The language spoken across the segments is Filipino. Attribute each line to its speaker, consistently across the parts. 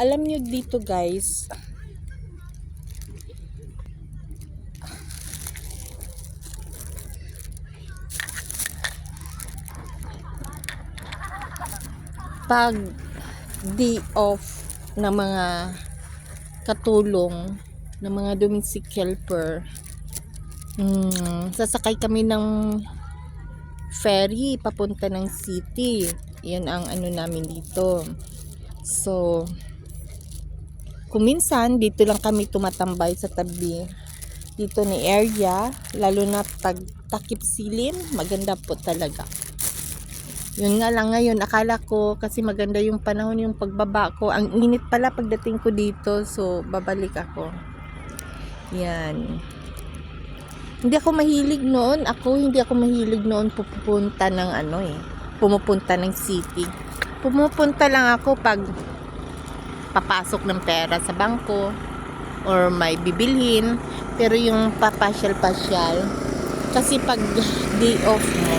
Speaker 1: Alam nyo dito guys, pag day off ng mga katulong ng mga domestic helper mm, sasakay kami ng ferry papunta ng city. Yan ang ano namin dito. So kung minsan dito lang kami tumatambay sa tabi dito ni area lalo na pag takip silim maganda po talaga yun nga lang ngayon, akala ko kasi maganda yung panahon yung pagbaba ko. Ang init pala pagdating ko dito, so babalik ako. Yan. Hindi ako mahilig noon. Ako, hindi ako mahilig noon pupunta ng ano eh. Pumupunta ng city. Pumupunta lang ako pag papasok ng pera sa bangko or may bibilhin. Pero yung papasyal-pasyal, kasi pag day off mo,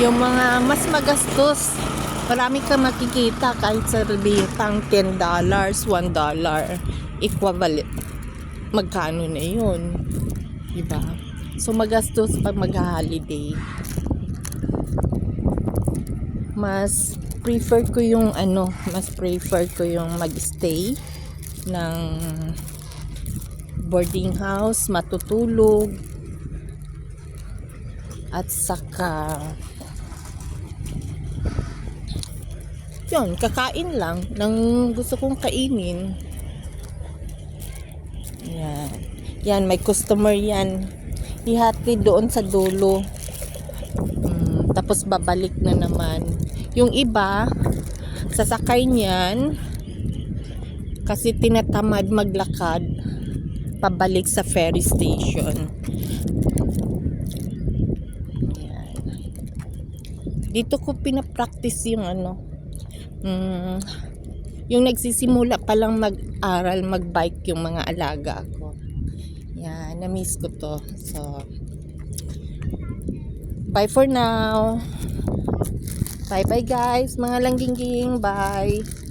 Speaker 1: yung mga mas magastos marami kang makikita kahit sa pang 10 dollars 1 dollar equivalent. Magkano na yun? Diba? So magastos pag mag-holiday. Mas prefer ko yung ano mas prefer ko yung magstay ng boarding house matutulog at saka yun, kakain lang ng gusto kong kainin. Yan. Yan, may customer yan. Ihati doon sa dulo. Mm, tapos babalik na naman. Yung iba, sasakay niyan kasi tinatamad maglakad pabalik sa ferry station. Yan. Dito ko pinapractice yung ano, mm, yung nagsisimula pa lang mag-aral, mag-bike yung mga alaga ko. Yan, na-miss ko to. So, bye for now. Bye-bye guys, mga langginging. Bye.